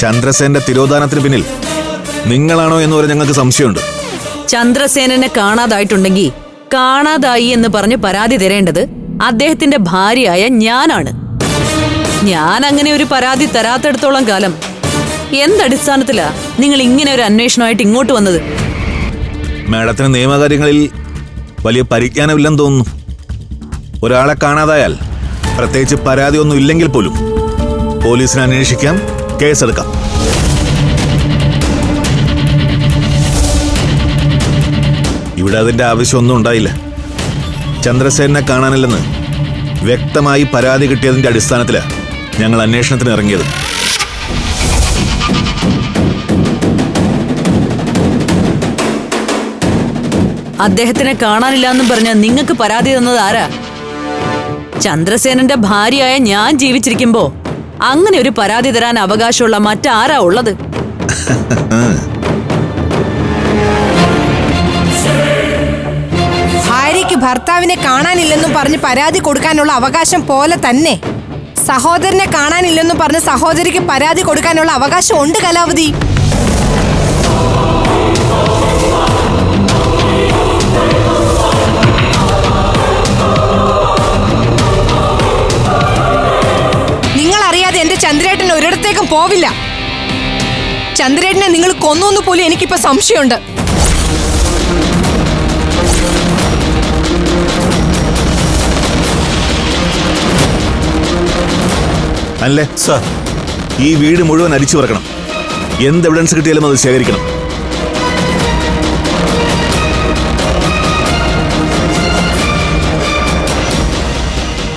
ചന്ദ്രസേന്റെ തിരോധാനത്തിന് പിന്നിൽ നിങ്ങളാണോ എന്ന് വരെ ഞങ്ങൾക്ക് സംശയമുണ്ട്. ചന്ദ്രസേനനെ കാണാതായിട്ടുണ്ടെങ്കിൽ കാണാതായി എന്ന് പറഞ്ഞ് പരാതി തരേണ്ടത് അദ്ദേഹത്തിന്റെ ഭാര്യയായ ഞാനാണ്. ഞാൻ അങ്ങനെ ഒരു പരാതി തരാത്തെടുത്തോളം കാലം എന്തടിസ്ഥാനത്തിലാ നിങ്ങൾ ഇങ്ങനെ ഒരു അന്വേഷണമായിട്ട് ഇങ്ങോട്ട് വന്നത്? മാഡത്തിന് നിയമകാര്യങ്ങളിൽ വലിയ പരിജ്ഞാനമില്ലെന്ന് തോന്നുന്നു. ഒരാളെ കാണാതായാൽ പ്രത്യേകിച്ച് പരാതിയൊന്നും ഇല്ലെങ്കിൽ പോലും പോലീസിനെ അന്വേഷിക്കാം. കേസെടുക്കാം. ഇവിടെ അതിന്റെ ആവശ്യമൊന്നും ഉണ്ടായില്ല. ചന്ദ്രസേനെ കാണാനില്ലെന്ന് വ്യക്തമായി പരാതി കിട്ടിയതിന്റെ അടിസ്ഥാനത്തിലാണ് ഞങ്ങൾ അന്വേഷണത്തിന് ഇറങ്ങിയത്. അദ്ദേഹത്തിനെ കാണാനില്ല എന്നും പറഞ്ഞ നിങ്ങൾക്ക് പരാതി തന്നത് ആരാ? ചന്ദ്രസേനന്റെ ഭാര്യയായ ഞാൻ ജീവിച്ചിരിക്കുമ്പോ അങ്ങനെ ഒരു പരാതി തരാൻ അവകാശമുള്ള മറ്റാരാ ഉള്ളത്? ഭാര്യയ്ക്ക് ഭർത്താവിനെ കാണാനില്ലെന്നും പറഞ്ഞ് പരാതി കൊടുക്കാനുള്ള അവകാശം പോലെ തന്നെ. സഹോദരനെ കാണാനില്ലെന്നും പറഞ്ഞ് സഹോദരിക്ക് പരാതി കൊടുക്കാനുള്ള അവകാശം ഉണ്ട് കലാവതി. പോവില്ല. ചന്ദ്രേട്ടനെ നിങ്ങൾ കൊന്നു പോലും എനിക്കിപ്പോ സംശയമുണ്ട്. അല്ലേ? സാർ ഈ വീട് മുഴുവൻ അരിച്ചു പറക്കണം. എന്ത് എവിഡൻസ് കിട്ടിയാലും അത് ശേഖരിക്കണം.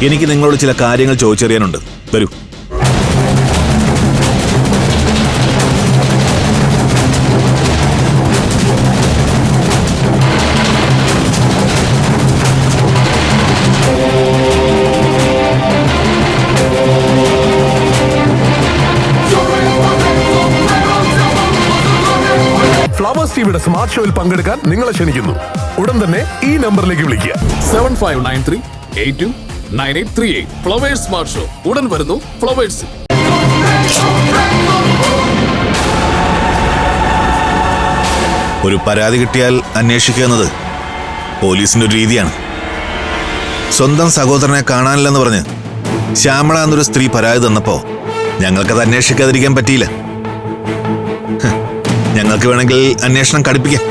എനിക്ക് നിങ്ങളോട് ചില കാര്യങ്ങൾ ചോദിച്ചറിയാനുണ്ട്. വരൂ. ഫ്ലവേഴ്സ് ടിവിയുടെ സ്മാർട്ട് ഷോയിൽ പങ്കെടുക്കാൻ നിങ്ങളെ ക്ഷണിക്കുന്നു. ഉടൻ തന്നെ ഈ നമ്പറിലേക്ക് വിളിക്കുക. Seven five nine three eight two nine eight three eight Flowers smart show ഉടൻ വരുന്നു ഫ്ലവേഴ്സ് ഒരു പരാതി കിട്ടിയാൽ അന്വേഷിക്കുക എന്നത് പോലീസിന്റെ ഒരു രീതിയാണ്. സ്വന്തം സഹോദരനെ കാണാനില്ലെന്ന് പറഞ്ഞ് ശ്യാമള എന്നൊരു സ്ത്രീ പരാതി തന്നപ്പോ ഞങ്ങൾക്കത് അന്വേഷിക്കാതിരിക്കാൻ പറ്റിയില്ല. ഞങ്ങൾക്ക് വേണമെങ്കിൽ അന്വേഷണം കടുപ്പിക്കാം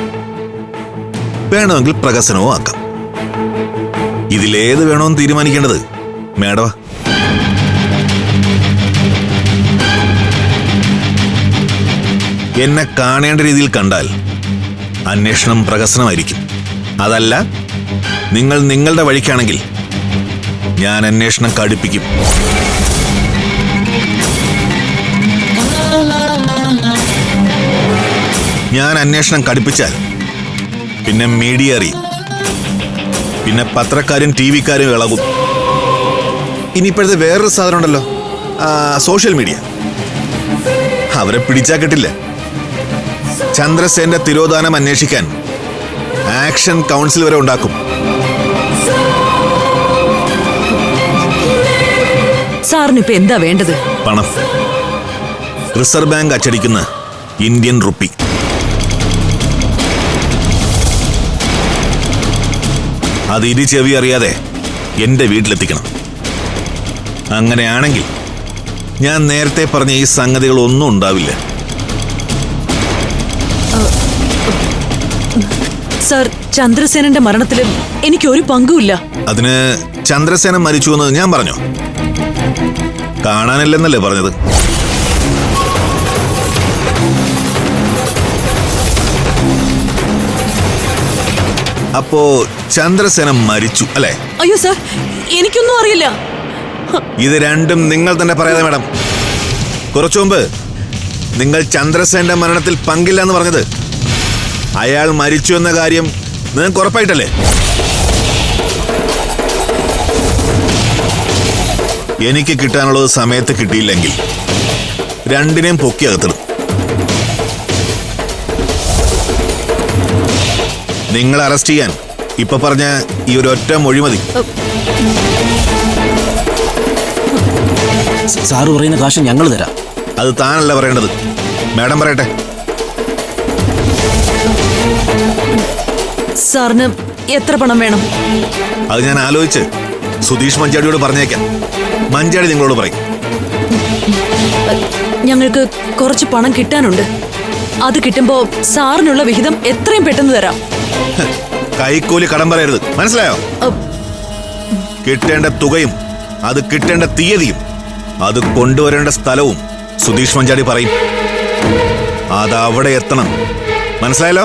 വേണമെങ്കിൽ പ്രകസനവും ആക്കാം. ഇതിലേത് വേണമെന്ന് തീരുമാനിക്കേണ്ടത്? മേഡവാ എന്നെ കാണേണ്ട രീതിയിൽ കണ്ടാൽ അന്വേഷണം പ്രകസനമായിരിക്കും അതല്ല നിങ്ങൾ നിങ്ങളുടെ വഴിക്കാണെങ്കിൽ ഞാൻ അന്വേഷണം കടുപ്പിക്കും ഞാൻ അന്വേഷണം കടുപ്പിച്ചാൽ പിന്നെ മീഡിയ അറിയും പിന്നെ പത്രക്കാരും ടി വിക്കാരും ഇളകും ഇനിയിപ്പോഴത്തെ വേറൊരു സാധനം ഉണ്ടല്ലോ. Social media. അവരെ പിടിച്ചാൽ കിട്ടില്ല. ചന്ദ്രസേന്റെ തിരോധാനം അന്വേഷിക്കാൻ ആക്ഷൻ കൗൺസിൽ വരെ ഉണ്ടാക്കും. സാറിന് ഇപ്പൊ എന്താ വേണ്ടത്? പണം. റിസർവ് ബാങ്ക് അച്ചടിക്കുന്ന ഇന്ത്യൻ റുപ്പി. അത് ഇരു ചെവി അറിയാതെ എന്റെ വീട്ടിലെത്തിക്കണം. അങ്ങനെയാണെങ്കിൽ ഞാൻ നേരത്തെ പറഞ്ഞ ഈ സംഗതികൾ ഒന്നും ഉണ്ടാവില്ല. സർ ചന്ദ്രസേനന്റെ മരണത്തിൽ എനിക്ക് ഒരു പങ്കുമില്ല. അതിന് ചന്ദ്രസേന മരിച്ചു എന്ന് ഞാൻ പറഞ്ഞോ? കാണാനല്ലെന്നല്ലേ പറഞ്ഞത്? അപ്പോ ചന്ദ്രസേന മരിച്ചു അല്ലേ? അയ്യോ സർ എനിക്കൊന്നും അറിയില്ല. ഇത് രണ്ടും നിങ്ങൾ തന്നെ പറയാതെ മാഡം. കുറച്ചു മുമ്പ് നിങ്ങൾ ചന്ദ്രസേന്റെ മരണത്തിൽ പങ്കില്ല എന്ന് പറഞ്ഞത്. അയാൾ മരിച്ചു എന്ന കാര്യം നിങ്ങൾക്ക് ഉറപ്പായിട്ടല്ലേ? എനിക്ക് കിട്ടാനുള്ളത് സമയത്ത് കിട്ടിയില്ലെങ്കിൽ രണ്ടിനെയും പൊക്കി അകത്തിടും. നിങ്ങൾ അറസ്റ്റ് ചെയ്യാൻ. ഇപ്പൊ പറഞ്ഞ ഈ ഒരു ഒറ്റ മൊഴി മതി. സാറ് പറയുന്ന കാശ് ഞങ്ങൾ തരാം. അത് താനല്ല പറയേണ്ടത്. മാഡം പറയട്ടെ. സാറിന് എത്ര പണം വേണം? അത് ഞാൻ ആലോചിച്ച് സുധീഷ് മഞ്ചാടിയോട് പറഞ്ഞേക്കാം. മഞ്ചാടി നിങ്ങളോട് പറയും. ഞങ്ങൾക്ക് കുറച്ച് പണം കിട്ടാനുണ്ട്. അത് കിട്ടുമ്പോ സാറിനുള്ള വിഹിതം എത്രയും പെട്ടെന്ന് തരാം. കൈക്കൂലി കടം പറയരുത്. മനസ്സിലായോ? കിട്ടേണ്ട തുകയും അത് കിട്ടേണ്ട തീയതിയും അത് കൊണ്ടുവരേണ്ട സ്ഥലവും സുധീഷ് മഞ്ചാടി പറയും. അതവിടെ എത്തണം. മനസ്സിലായല്ലോ?